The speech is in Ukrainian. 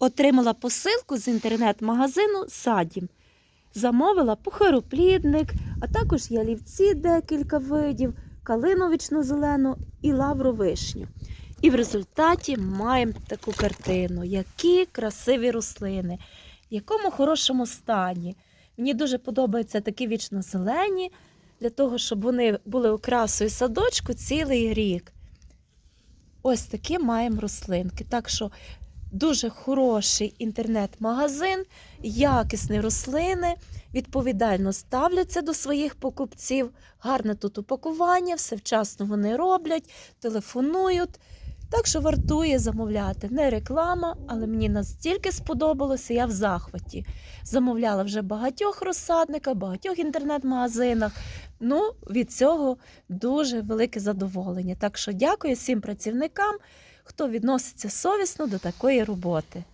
Отримала посилку з інтернет-магазину Садім. Замовила пухароплідник, а також ялівці декілька видів, калину вічно-зелену і лавру вишню. І в результаті маємо таку картину. Які красиві рослини, в якому хорошому стані. Мені дуже подобаються такі вічно-зелені, для того, щоб вони були окрасою садочку цілий рік. Ось такі маємо рослинки. Так що дуже хороший інтернет-магазин, якісні рослини, відповідально ставляться до своїх покупців, гарне тут упакування, все вчасно вони роблять, телефонують. Так що вартує замовляти. Не реклама, але мені настільки сподобалося, я в захваті. Замовляла вже багатьох розсадниках, багатьох інтернет-магазинах. Ну, від цього дуже велике задоволення. Так що дякую всім працівникам, хто відноситься совісно до такої роботи.